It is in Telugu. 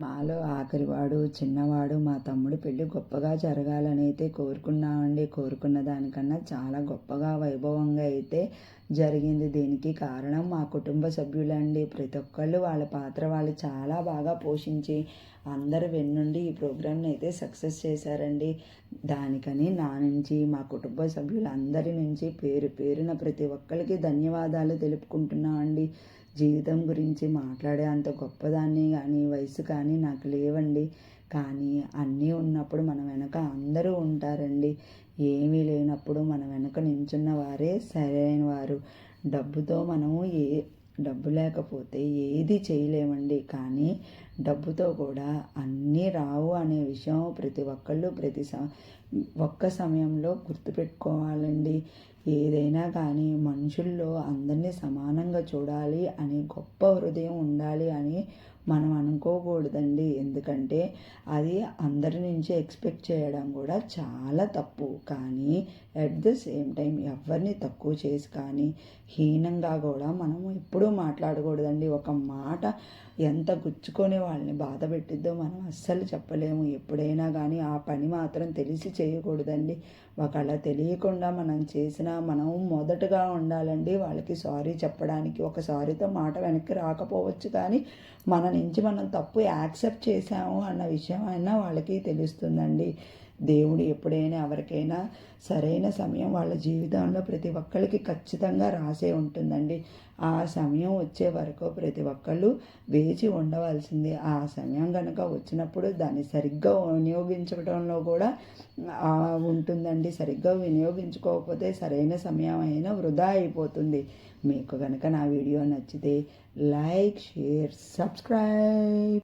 మాలో ఆఖరివాడు చిన్నవాడు మా తమ్ముడు పెళ్ళి గొప్పగా జరగాలని అయితే కోరుకున్నామండి. కోరుకున్న దానికన్నా చాలా గొప్పగా వైభవంగా అయితే జరిగింది. దీనికి కారణం మా కుటుంబ సభ్యులండి. ప్రతి ఒక్కళ్ళు వాళ్ళ పాత్ర వాళ్ళు చాలా బాగా పోషించి అందరు వెన్నుండి ఈ ప్రోగ్రామ్ని అయితే సక్సెస్ చేశారండి. దానికని నా నుంచి మా కుటుంబ సభ్యులందరి నుంచి పేరు పేరున ప్రతి ఒక్కరికి ధన్యవాదాలు తెలుపుకుంటున్నామండి జీవితం గురించి మాట్లాడే అంత గొప్పదాన్ని కానీ వయసు కానీ నాకు లేవండి. కానీ అన్నీ ఉన్నప్పుడు మన వెనక అందరూ ఉంటారండి. ఏమీ లేనప్పుడు మన వెనక నించున్న వారే సరైన వారు డబ్బుతో మనము ఏ డబ్బు లేకపోతే ఏది చేయలేమండి. కానీ డబ్బుతో కూడా అన్నీ రావు అనే విషయం ప్రతి ఒక్కళ్ళు ప్రతి స ఒక్క సమయంలో గుర్తుపెట్టుకోవాలండి. ఏదైనా కానీ మనుషుల్లో అందరినీ సమానంగా చూడాలి అని గొప్ప హృదయం ఉండాలి అని మనం అనుకోకూడదండి. ఎందుకంటే అది అందరి నుంచి ఎక్స్పెక్ట్ చేయడం కూడా చాలా తప్పు. కానీ అట్ ద సేమ్ టైం ఎవరిని తక్కువ చేసి కానీ హీనంగా కూడా మనం ఎప్పుడూ మాట్లాడకూడదండి. ఒక మాట ఎంత గుచ్చుకొని వాళ్ళని బాధ పెట్టిద్దో మనం అస్సలు చెప్పలేము. ఎప్పుడైనా కానీ ఆ పని మాత్రం తెలిసి చేయకూడదండి. ఒకవేళ తెలియకుండా మనం చేసినా మనం మొదటగా ఉండాలండి వాళ్ళకి సారీ చెప్పడానికి. ఒక సారీతో మాట వెనక్కి రాకపోవచ్చు కానీ మన నుంచి మనం తప్పు యాక్సెప్ట్ చేసాము అన్న విషయం అయినా వాళ్ళకి తెలుస్తుందండి. దేవుడు ఎప్పుడైనా ఎవరికైనా సరైన సమయం వాళ్ళ జీవితంలో ప్రతి ఒక్కరికి ఖచ్చితంగా రాసే ఉంటుందండి. ఆ సమయం వచ్చే వరకు ప్రతి ఒక్కళ్ళు వేచి ఉండవలసింది. ఆ సమయం కనుక వచ్చినప్పుడు దాన్ని సరిగ్గా వినియోగించడంలో కూడా ఉంటుందండి. సరిగ్గా వినియోగించుకోకపోతే సరైన సమయం అయినా వృధా అయిపోతుంది. మీకు కనుక నా వీడియో నచ్చితే లైక్ షేర్ సబ్స్క్రైబ్.